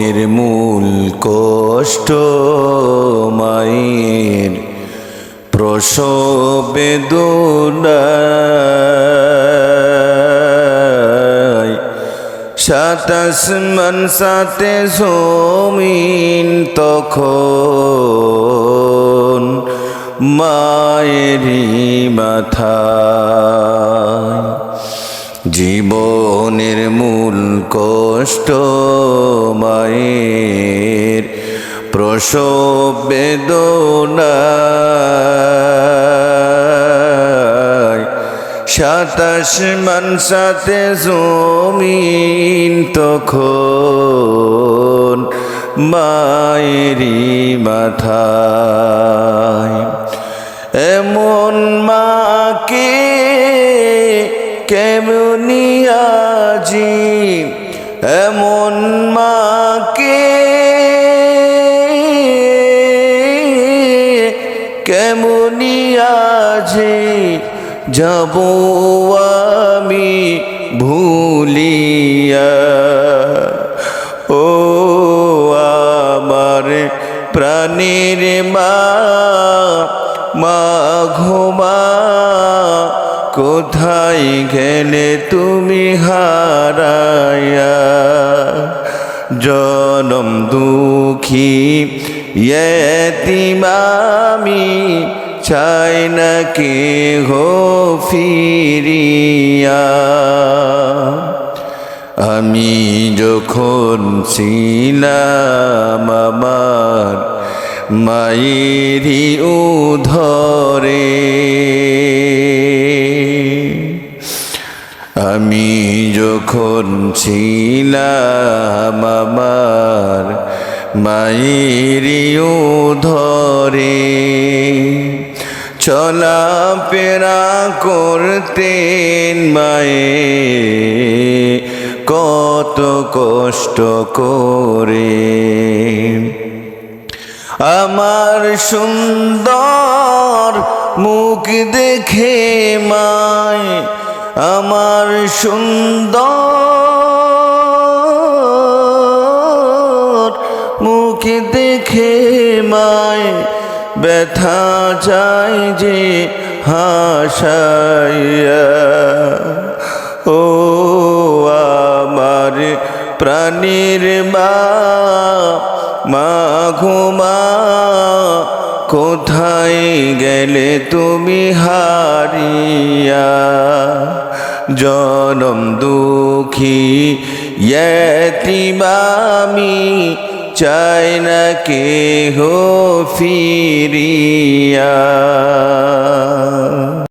নির্মূল কষ্ট মায়ের প্রসব বেদনায় সাতাশ মান সাতে জমিন তখন মায়েরই মাথায়। জীবনের মূল কষ্ট মায়ের প্রসব বেদনায়। সাতাশ মান সাথে জমিন তখন মায়েরই মাথায়। এমন মাকে কেমনি আজি এমন মাকে? কেমনি আজি যাব আমি ভুলিয়া? ও আমার প্রাণীর মা মা ঘুমা কোথায় গেলে তুমি হারায়া জনম দুঃখী ইয়তিমামি, চাই না কে হো ফিরিয়া। আমি যখন ছিলাম আমার মায়েরই উধরে যখন ছিলাম আমার মায়েরই উধরে চলা পেরা করতেন মায়ে, কত কষ্ট করে। আমার সুন্দর মুখ দেখে মায় আমার সুন্দর মুখ দেখে মায় ব্যথা যায় যে হাসাইয়া। ও আমার প্রাণীর মা মা ঘুমা কোথায় গেলে তুমি হারিয়া? জনম দুঃখী ইয়তিমামি চাই না কে হো ফিরিয়া।